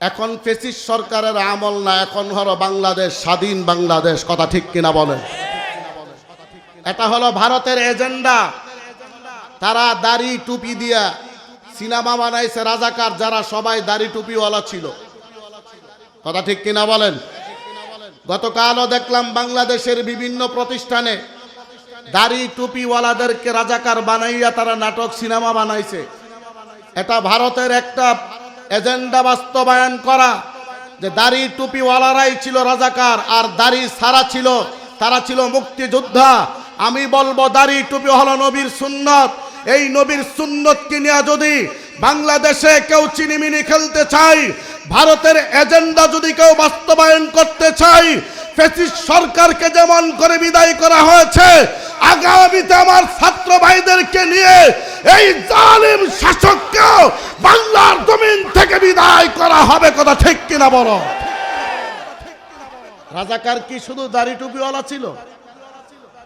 এখন ফেসিস সরকারের আমল না, এখন হলো বাংলাদেশ, স্বাধীন বাংলাদেশ, কথা ঠিক কিনা বলেন? এটা হলো ভারতের এজেন্ডা। তারা দাড়ি টুপি দিয়া সিনেমা বানাইছে রাজাকার, যারা সবাই দাড়ি টুপিওয়ালা ছিল। কথা ঠিক কিনা বলেন? গতকালও দেখলাম বাংলাদেশের বিভিন্ন প্রতিষ্ঠানে দাড়ি টুপিওয়ালাদেরকে রাজাকার বানাইয়া তারা নাটক, সিনেমা বানাইছে। এটা ভারতের একটা এজেন্ডা বাস্তবায়ন করা, যে দাড়ি টুপিওয়ালারাই ছিল রাজাকার আর দাড়ি সারা ছিল, তারা ছিল মুক্তিযোদ্ধা। আমি বলব দাড়ি টুপি হলো নবীর সুন্নত। এই নবীর সুন্নতকে নিয়ে যদি বাংলাদেশে কেউ চিনিমিনি খেলতে চাই ভারতের এজেন্ডা যদি কেউ বাস্তবায়ন করতে চায় ফেসিস সরকারকে যেমন করে বিদায় করা হয়েছে, আগামীতে আমার ছাত্র ভাইদেরকে নিয়ে এই জালিম শাসককেও বাংলার জমিন থেকে বিদায় করা হবে, কথা ঠিক কিনা বলো? রাজাকার কি শুধু দাড়ি টুপিওয়ালা ছিল?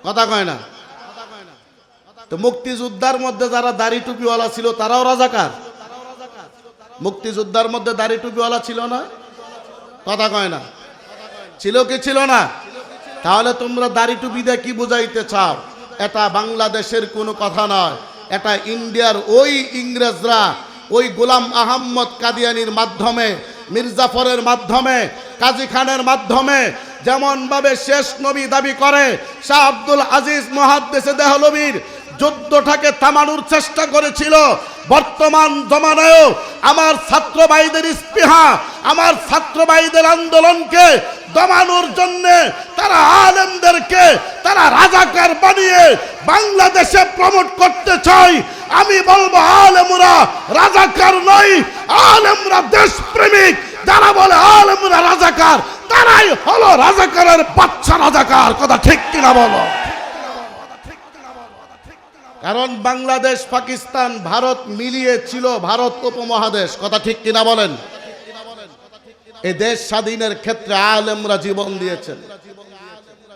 কথা কয় না। তো মুক্তিযোদ্ধার মধ্যে যারা দাড়ি টুপিওয়ালা ছিল, তারাও রাজাকার? মুক্তিযোদ্ধার মধ্যে দাড়ি টুপিওয়ালা ছিল না? কথা কয় না। ছিল কি ছিল না? তাহলে তোমরা দাড়ি টুপি দিয়ে কি বুঝাইতে চাও? এটা বাংলাদেশের কোনো কথা নয়। এটা ইন্ডিয়ার ওই ইংরেজরা, ওই গোলাম আহম্মদ কাদিয়ানির মাধ্যমে, মির্জাফরের মাধ্যমে, কাজী খানের মাধ্যমে যেমন ভাবে শেষ নবী দাবি করে, শাহ আব্দুল আজিজ মহাদ্দেশে দেহলবীর যুদ্ধটাকে থামানোর চেষ্টা করেছিল। বর্তমান জমানায়ও আমার ছাত্র ভাইদের স্পৃহা আমার ছাত্র ভাইদের আন্দোলনকে দমানোর জন্য তারা আলেমদেরকে, তারা রাজাকার বানিয়ে বাংলাদেশে প্রমোট করতে চায় আমি বলব, আলেমরা রাজাকার নয়, আলেমরা দেশপ্রেমিক। যারা বলে আলেমরা রাজাকার, তারাই হলো রাজাকারের বাচ্চা রাজাকার। কথা ঠিক কিনা বলো? কারণ বাংলাদেশ, পাকিস্তান, ভারত মিলিয়ে ছিল ভারত উপমহাদেশ। কথা ঠিক কিনা বলেন? এই দেশ স্বাধীনের ক্ষেত্রে আলেমরা জীবন দিয়েছেন।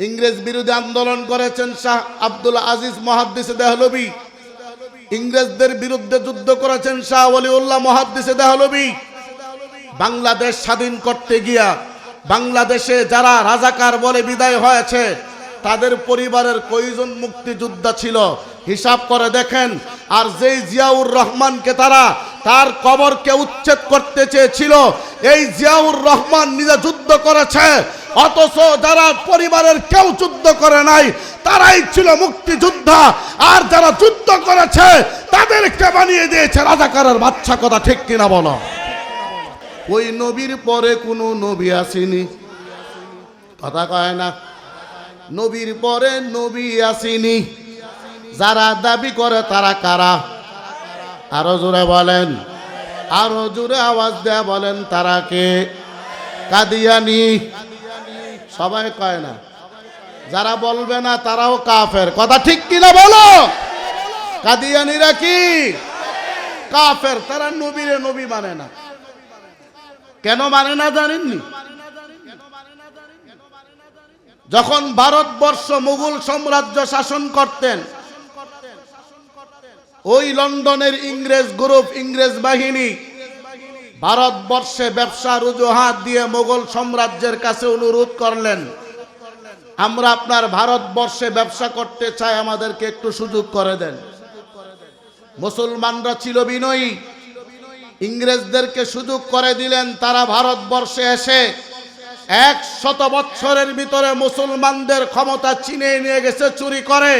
ইংরেজ বিরোধী আন্দোলন করেছেন শাহ আব্দুল আজিজ মহাদ্দিসে দেহলবি। ইংরেজদের বিরুদ্ধে যুদ্ধ করেছেন শাহ ওলিউল্লাহ মহাদ্দিসে দেহলবি। বাংলাদেশ স্বাধীন করতে গিয়া বাংলাদেশে যারা রাজাকার বলে বিদায় হয়েছে, তাদের পরিবারের কয়জন মুক্তিযোদ্ধা ছিল হিসাব করে দেখেন। আর যেই জিয়াউর রহমানকে তারা তার কবরকে উচ্ছেদ করতে চেয়েছিল এই জিয়াউর রহমান নিজে যুদ্ধ করেছে, অথচ যারা পরিবারের কেউ যুদ্ধ করে নাই, তারাই ছিল মুক্তিযোদ্ধা। আর যারা যুদ্ধ করেছে, তাদেরকে বানিয়ে দিয়েছে রাজাকারের বাচ্চা, কথা ঠিক কিনা বলো? ওই নবীর পরে কোনো নবী আসেনি। কথা কয় না। নবীর পরে নবী আসেনি। যারা দাবি করে তারা কারা? আরও জোরে বলেন। আরও জোরে আওয়াজ দেয়া বলেন তারা কে? কাদিয়ানি। সবাই কয় না। যারা বলবে না তারাও কাফের। কথা ঠিক কিনা বলো? কাদিয়ানিরা কি? কাফের। তারা নবীরে নবী মানে না। কেন মানে না জানেননি? যখন ভারতবর্ষ মুঘল সাম্রাজ্য শাসন করতেন ওই লন্ডনের ইংরেজ গ্রুপ, ইংরেজ বাহিনী। ভারতবর্ষে ব্যবসার অজুহাত দিয়ে মোগল সাম্রাজ্যের কাছে অনুরোধ করলেন, আমরা আপনার ভারতবর্ষে ব্যবসা করতে চাই, আমাদেরকে একটু সুযোগ করে দেন। মুসলমানরা ছিল বিনয়ী। ইংরেজদেরকে সুযোগ করে দিলেন, তারা ভারতবর্ষে এসে এক শত বৎসরের ভিতরে মুসলমানদের ক্ষমতা চিনে নিয়ে গেছে, চুরি করে।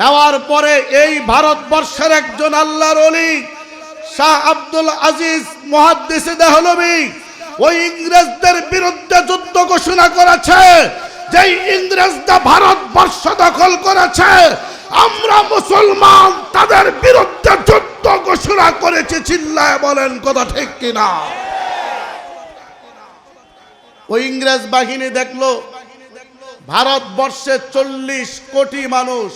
নেওয়ার পরে এই ভারতবর্ষের একজন আল্লাহর অলি শাহ আব্দুল আজিজ মহাদ্দিসে দেহলবি, ওই ইংরেজদের বিরুদ্ধে যুদ্ধ ঘোষণা করেছে, যেই ইংরেজরা ভারতবর্ষ দখল করেছে, আমরা মুসলমান তাদের বিরুদ্ধে যুদ্ধ ঘোষণা করেছে, চিল্লায় বলেন কথা ঠিক কিনা? ওই ইংরেজ বাহিনী দেখল, ভারতবর্ষে চল্লিশ কোটি মানুষ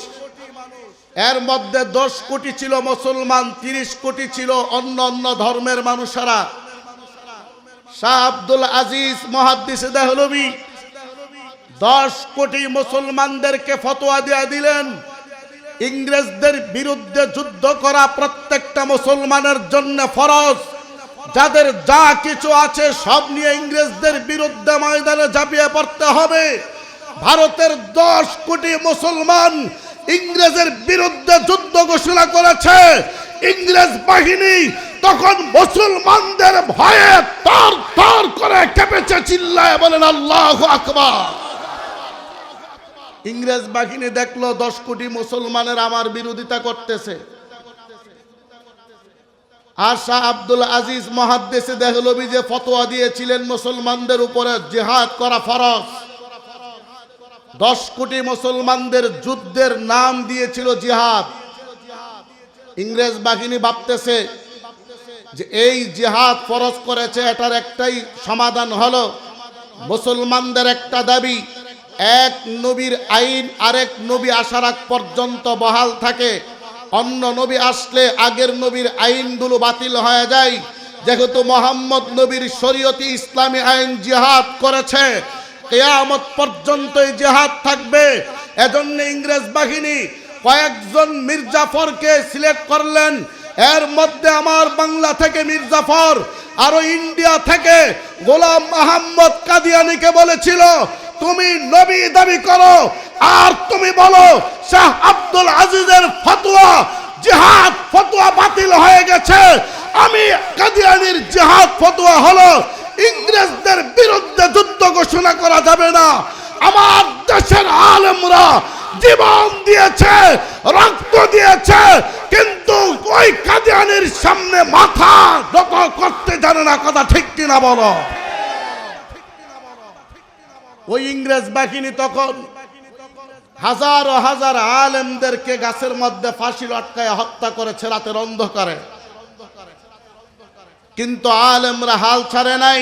এর মধ্যে দশ কোটি ছিল মুসলমান, তিরিশ কোটি ছিল অন্য অন্য ধর্মের মানুষেরা। শাহ আব্দুল আজিজ মহাদ্দিস দেহলবি দশ কোটি মুসলমানদেরকে ফতোয়া দিয়ে দিলেন, ইংরেজদের বিরুদ্ধে যুদ্ধ করা প্রত্যেকটা মুসলমানের জন্য ফরজ। যাদের যা কিছু আছে সব নিয়ে ইংরেজদের বিরুদ্ধে ময়দানে ঝাঁপিয়ে পড়তে হবে। ভারতের দশ কোটি মুসলমান ইংরেজের বিরুদ্ধে যুদ্ধ ঘোষণা করেছে। ইংরেজ বাহিনী তখন মুসলমানদের ভয়ে তর তর করে কেঁপেছে চিল্লায় বলেন, আল্লাহ আকবার। ইংরেজ বাহিনী দেখল দশ কোটি মুসলমানের আমার বিরোধিতা করতেছে। আর শাহ আব্দুল আজিজ মহাদ্দেশে দেহলবি যে ফতোয়া দিয়েছিলেন মুসলমানদের উপরে, জেহাদ করা ফরজ। দশ কোটি মুসলমানদের যুদ্ধের নাম দিয়েছিল জিহাদ। ইংরেজ বাহিনী ভাবতেছে যে এই জিহাদ ফরজ করেছে, এটার একটাই সমাধান হলো মুসলমানদের একটা দাবি, এক নবীর আইন আরেক নবী আসার আগ পর্যন্ত বহাল থাকে, অন্য নবী আসলে আগের নবীর আইনগুলো বাতিল হয়ে যায়। যেহেতু মোহাম্মদ নবীর শরীয়তি ইসলামী আইন জিহাদ করেছে কেয়ামত পর্যন্ত এই জেহাদ থাকবে। এজন্য ইংরেজ বাহিনী কয়েকজন মির্জাফরকে সিলেক্ট করলেন। এর মধ্যে আমার বাংলা থেকে মির্জাফর, আরও ইন্ডিয়া থেকে গোলাম আহম্মদ কাদিয়ানিকে বলেছিল, তুমি নবী দাবি করো আর তুমি বলো, শাহ আব্দুল আজিজের ফতোয়া, জিহাদ ফতোয়া বাতিল হয়ে গেছে। আমি কাদিয়ানির জিহাদ ফতোয়া হলো ইংরেজদের বিরুদ্ধে যুদ্ধ ঘোষণা করা যাবে না। আমার দেশের আলেমরা জীবন দিয়েছে, রক্ত দিয়েছে, কিন্তু ওই কাদিয়ানির সামনে মাথা নত করতে জানে না কথা ঠিক কিনা বলো। ওই ইংরেজ বাহিনী তখন হাজার হাজার আলেমদেরকে গাছের মধ্যে ফাঁসি লটকায় হত্যা করেছে, রাতের অন্ধকারে। কিন্তু আলেমরা হাল ছাড়ে নাই।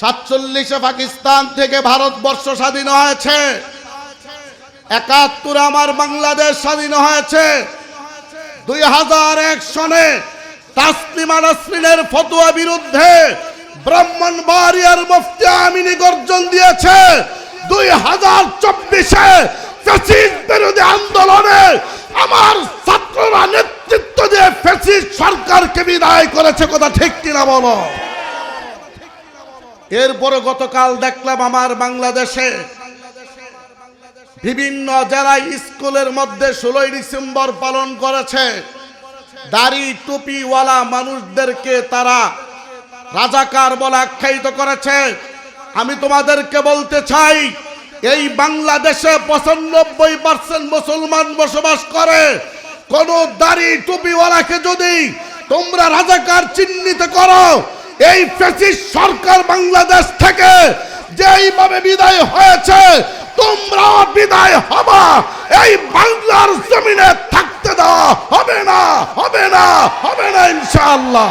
সাতচল্লিশে পাকিস্তান থেকে ভারতবর্ষ স্বাধীন হয়েছে। একাত্তর আমার বাংলাদেশ স্বাধীন হয়েছে। দুই হাজার এক সনে তাসলিমা ফতোয়া বিরুদ্ধে ব্রাহ্মণ বাড়িয়ার মুফতি আমিনী গর্জন দিয়েছে। দুই হাজার চব্বিশে আন্দোলনে আমার ছাত্ররা নেতৃত্ব দিয়ে ফ্যাসিস্ট সরকারকে বিদায় করেছে, কথা ঠিক কিনা বলো? এরপরে গতকাল দেখলাম আমার বাংলাদেশে বিভিন্ন যারা স্কুলের মধ্যে ষোলোই ডিসেম্বর পালন করেছে। দাড়ি টুপিওয়ালা মানুষদেরকে তারা রাজাকার বলে আখ্যায়িত করেছে। আমি তোমাদেরকে বলতে চাই, এই বাংলাদেশে পঁচানব্বই পার্সেন্ট মুসলমান বসবাস করে। কোন দাড়ি টুপিওয়ালাকে যদি তোমরা রাজাকার চিহ্নিত করো, এই ফেসিস সরকার বাংলাদেশ থেকে যেইভাবে বিদায় হয়েছে তোমরা বিদায় হবা। এই বাংলার জমিনে থাকতে দেওয়া হবে না হবে না হবে না ইনশাআল্লাহ।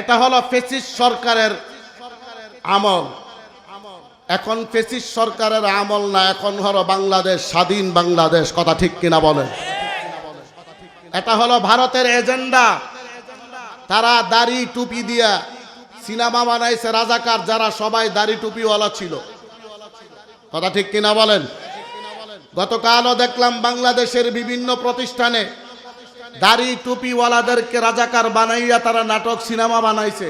এটা হলো ফেসিস সরকারের আমল। এখন ফেসিস সরকারের আমল না, এখন হলো বাংলাদেশ, স্বাধীন বাংলাদেশ, কথা ঠিক কিনা বলেন? এটা হলো ভারতের এজেন্ডা। তারা দাড়ি টুপি দিয়া সিনেমা বানাইছে, রাজাকার যারা, সবাই দাড়ি টুপিওয়ালা ছিল। কথা ঠিক কিনা বলেন? গতকালও দেখলাম বাংলাদেশের বিভিন্ন প্রতিষ্ঠানে দাড়ি টুপিওয়ালাদেরকে রাজাকার বানাইয়া তারা নাটক, সিনেমা বানাইছে।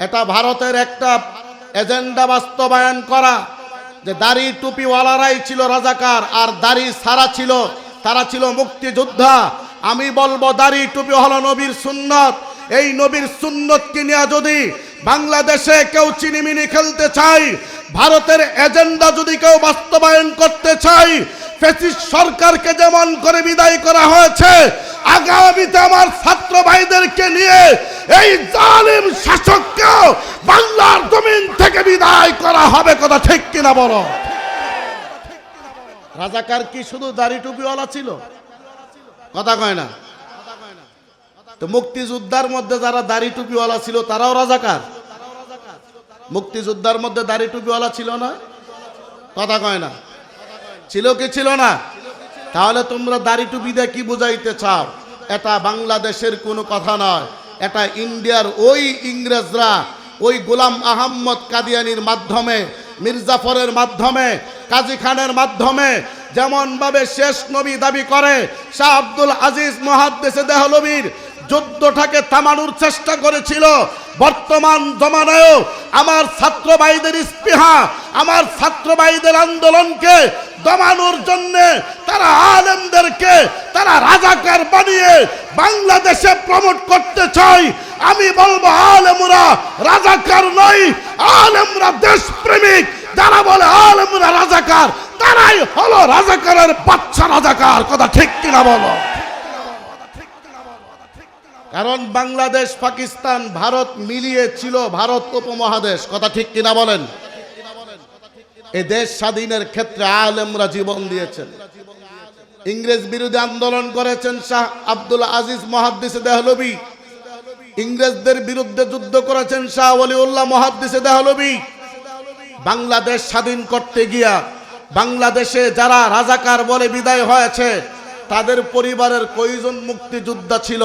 এটা ভারতের একটা এজেন্ডা বাস্তবায়ন করা যে দাড়ি টুপিওয়ালারাই ছিল রাজাকার আর দাড়ি সারা ছিল, তারা ছিল মুক্তিযোদ্ধা। আমি বলব, দাড়ি টুপি হলো নবীর সুন্নত। এই নবীর সুন্নতকে নিয়ে যদি বাংলাদেশে কেউ চিনিমিনি খেলতে চায় ভারতের এজেন্ডা যদি কেউ বাস্তবায়ন করতে চায় সরকারকে যেমন করে বিদায় করা হয়েছে, আগামীতে আমার ছাত্র ভাইদেরকে নিয়ে এই জালিম শাসককেও বাংলার জমিন থেকে বিদায় করা হবে কথা ঠিক কিনা বলো? রাজাকার কি শুধু দাড়ি টুপিওয়ালা ছিল? কথা কয় না। তো মুক্তিযোদ্ধার মধ্যে যারা দাড়ি টুপিওয়ালা ছিল, তারাও রাজাকার? মুক্তিযোদ্ধার মধ্যে দাড়ি টুপিওয়ালা ছিল না? কথা কয় না। ছিল কি ছিল না? তাহলে তোমরা দাড়ি টুপি দিয়ে কি বুঝাইতে চাও? এটা বাংলাদেশের কোনো কথা নয়। এটা ইন্ডিয়ার ওই ইংরেজরা, ওই গোলাম আহম্মদ কাদিয়ানির মাধ্যমে, মির্জাফরের মাধ্যমে, কাজী খানের মাধ্যমে যেমনভাবে শেষ নবী দাবি করে, শাহ আব্দুল আজিজ মহাদ্দেশে দেহলবীর যুদ্ধটাকে থামানোর চেষ্টা করেছিল। বর্তমান জমানায়ও আমার ছাত্র ভাইদের স্পৃহা আমার ছাত্র ভাইদের আন্দোলনকে দমানোর জন্য তারা আলেমদেরকে, তারা রাজাকার বানিয়ে বাংলাদেশে প্রমোট করতে চায় আমি বলব, আলেমরা রাজাকার নয়, আলেমরা দেশপ্রেমিক। যারা বলে আলেমরা রাজাকার, তারাই হলো রাজাকারের বাচ্চা রাজাকার। কথা ঠিক কিনা বলো? কারণ বাংলাদেশ, পাকিস্তান, ভারত মিলিয়ে ছিল ভারত উপমহাদেশ। কথা ঠিক কিনা বলেন? এই দেশ স্বাধীনের ক্ষেত্রে আলেমরা জীবন দিয়েছেন। ইংরেজ বিরোধী আন্দোলন করেছেন শাহ আব্দুল আজিজ মহাদ্দিসে দেহলবি। ইংরেজদের বিরুদ্ধে যুদ্ধ করেছেন শাহ ওলিউল্লাহ মহাদ্দিসে দেহলবি। বাংলাদেশ স্বাধীন করতে গিয়া বাংলাদেশে যারা রাজাকার বলে বিদায় হয়েছে, তাদের পরিবারের কয়জন মুক্তিযোদ্ধা ছিল?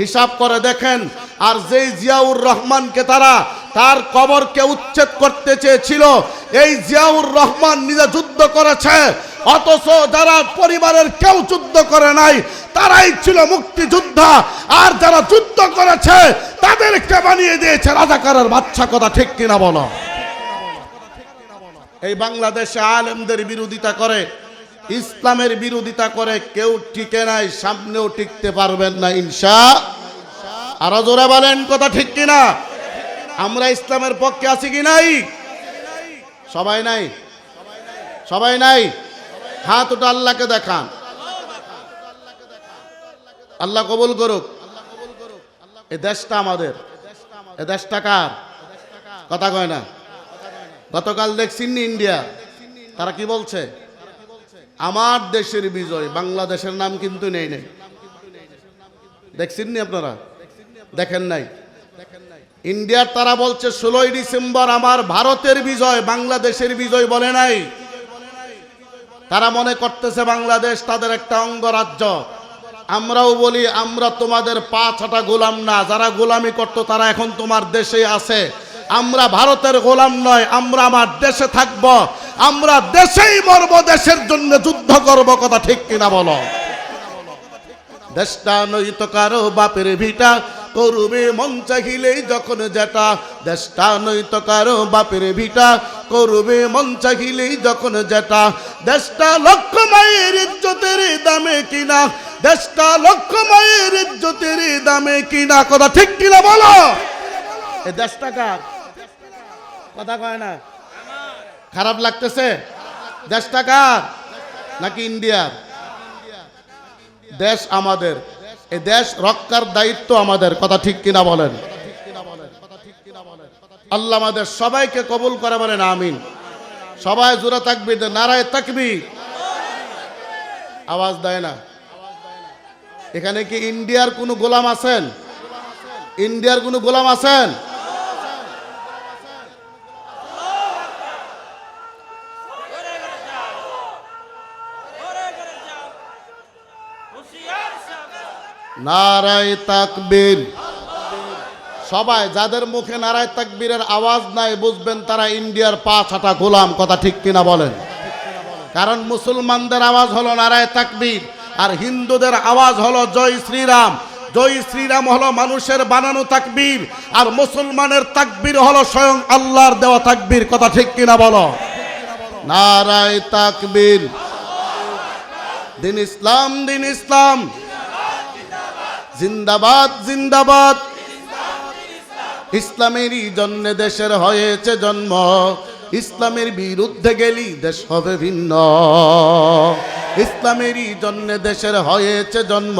হিসাব করে দেখেন, আর যেই জিয়াউর রহমানকে তারা তার কবরকে উচ্ছেদ করতে চেয়েছিল, এই জিয়াউর রহমান নিজে যুদ্ধ করেছে, অথচ যারা পরিবারের কেউ যুদ্ধ করে নাই, তারাই ছিল মুক্তিযোদ্ধা, আর যারা যুদ্ধ করেছে, তাদেরকে বানিয়ে দিয়েছে রাজাকারের বাচ্চা কথা ঠিক কিনা বলো? এই বাংলাদেশে আলেমদের বিরোধিতা করে ইসলামের বিরোধিতা করে কেউ টিকে নাই, সামনেও টিকতে পারবেন না ইনশা আরও জোরে বলেন, কথা ঠিক কিনা? আমরা ইসলামের পক্ষে আছি কি নাই? সবাই নাই? সবাই নাই? হাত ওটা আল্লাহকে দেখান। আল্লাহ কবুল করুক। এই দেশটা আমাদের। এ দেশটা কার? কথা কয় না। গতকাল দেখছেন ইন্ডিয়া। তারা কি বলছে? আমার দেশের বিজয়, বাংলাদেশের নাম কিন্তু নেই নেই। দেখছেন নি আপনারা? দেখেন নাই? ইন্ডিয়ার তারা বলছে, ষোলোই ডিসেম্বর আমার ভারতের বিজয়, বাংলাদেশের বিজয় বলে নাই। তারা মনে করতেছে, বাংলাদেশ তাদের একটা অঙ্গরাজ্য। আমরাও বলি, আমরা তোমাদের পা ছাটা গোলাম না, যারা গোলামি করতো তারা এখন তোমার দেশে আছে। আমরা ভারতের গোলাম নয়, আমরা আমার দেশে থাকব। আমরা দেশেই মরব, দেশের জন্য যুদ্ধ করব, কথা ঠিক কিনা বলো? দেশটা নইত কারও বাপের ভিটা, করবে মন চাহিলেই যখন যেটা। দেশটা নইত কারও বাপের ভিটা, করবে মন চাহিলেই যখন যেটা। দেশটা লক্ষ মায়ের ইজ্জতের দামে কিনা, দেশটা লক্ষ মায়ের ইজ্জতের দামে কিনা, কথা ঠিক কিনা বলো? এ দেশটা কার? কথা কয় না? খারাপ লাগতেছে? দেশটা কার নাকি ইন্ডিয়ার? দেশ আমাদের। এই দেশ রক্ষার দায়িত্ব আমাদের, কথা ঠিক কিনা বলেন? আল্লাহ আমাদের সবাইকে কবুল করে বলেন, আমিন। সবাই জোরে থাকবি নারায় থাকবি আওয়াজ দেয় না? এখানে কি ইন্ডিয়ার কোনো গোলাম আছেন? ইন্ডিয়ার কোনো গোলাম আছেন? নারায় তাকবীর। সবাই যাদের মুখে নারায় তাকবীরের আওয়াজ নাই বুঝবেন তারা ইন্ডিয়ার পা ছাটা গোলাম, কথা ঠিক কিনা বলেন? কারণ মুসলমানদের আওয়াজ হলো নারায় তাকবীর, আর হিন্দুদের আওয়াজ হলো জয় শ্রীরাম। জয় শ্রীরাম হলো মানুষের বানানো তাকবীর, আর মুসলমানের তাকবীর হলো স্বয়ং আল্লাহর দেওয়া তাকবীর, কথা ঠিক কিনা বলো? নারায় তাকবীর। দিন ইসলাম দিন ইসলাম জিন্দাবাদ জিন্দাবাদ। ইসলামেরই জন্য দেশের হয়েছে জন্ম। ইসলামের বিরুদ্ধে গেলি দেশ হবে ভিন্ন। ইসলামেরই জন্য দেশের হয়েছে জন্ম।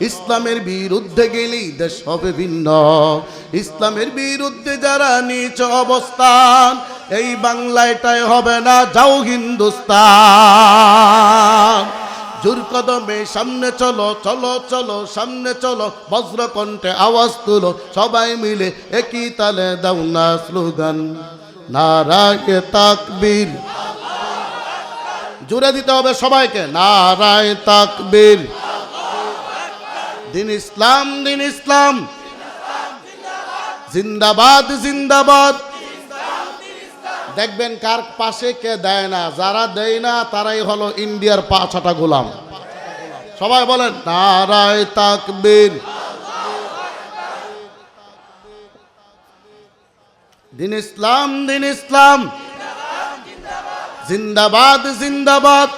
ইসলামের বিরুদ্ধে গেলি দেশ হবে ভিন্ন। ইসলামের বিরুদ্ধে যারা নিচ অবস্থান, এই বাংলাটাই হবে না, যাও হিন্দুস্তান। জোর কদমে, সামনে চলো চলো চলো, সামনে চলো, বজ্র কণ্ঠে আওয়াজ তুলো, সবাই মিলে একই তালে দাও না স্লোগান। নারায় তাকবীর। জুড়ে দিতে হবে সবাইকে, নারায় তাকবীর। দিন ইসলাম দিন ইসলাম। জিন্দাবাদ জিন্দাবাদ। দেখবেন কার পাশে কে দেয় না, যারা দেয় না, তারাই হলো ইন্ডিয়ার পাঁচটা গোলাম। সবাই বলেন, নারায় তাকবীর। দিন ইসলাম দিন ইসলাম। জিন্দাবাদ জিন্দাবাদ।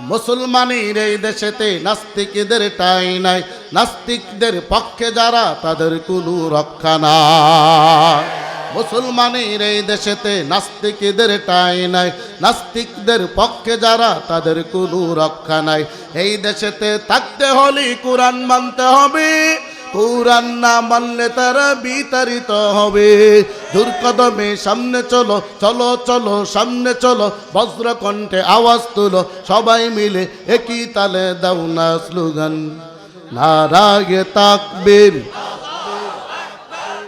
মুসলমানের এই দেশেতে নাস্তিকদের টাই নাই। নাস্তিকদের পক্ষে যারা, তাদের কোনো রক্ষা নাই। মুসলমানের এই দেশেতে নাস্তিকদের টাই নাই। নাস্তিকদের পক্ষে যারা, তাদের কোনো রক্ষা নাই। এই দেশেতে থাকতে হলে কোরআন মানতে হবে। কোরআন না মানলে তারা বিতাড়িত হবে। দুর্কদমে সামনে চলো চলো চলো, সামনে চলো বজ্র কণ্ঠে আওয়াজ তুলো, সবাই মিলে একই তালে দাও না স্লোগান। নারায় তাকবীর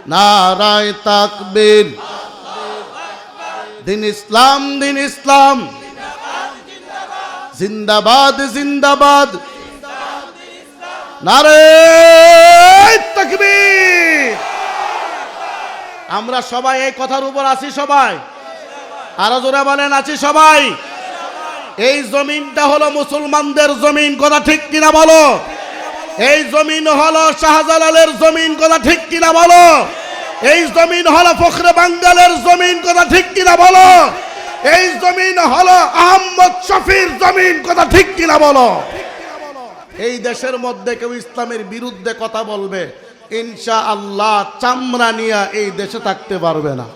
নারায় তাকবীর। দিন ইসলাম দিন ইসলাম। জিন্দাবাদ জিন্দাবাদ। নারে তাকবীর। আমরা সবাই এই কথার উপর আছি সবাই। আরও জোরে বলেন, আছি সবাই। এই জমিনটা হলো মুসলমানদের জমিন, কথা ঠিক কিনা বলো? এই জমিন হলো শাহজালালের জমিন, কথা ঠিক কিনা বলো? এই জমিন হলো ফখরে বাঙ্গালের জমিন, কথা ঠিক কিনা বলো? এই জমিন হলো আহম্মদ শফির জমিন, কথা ঠিক কিনা বলো? এই দেশের মধ্যে কেউ ইসলামের বিরুদ্ধে কথা বলবে ইনশা আল্লাহ চামড়া নিয়ে এই দেশে থাকতে পারবে না।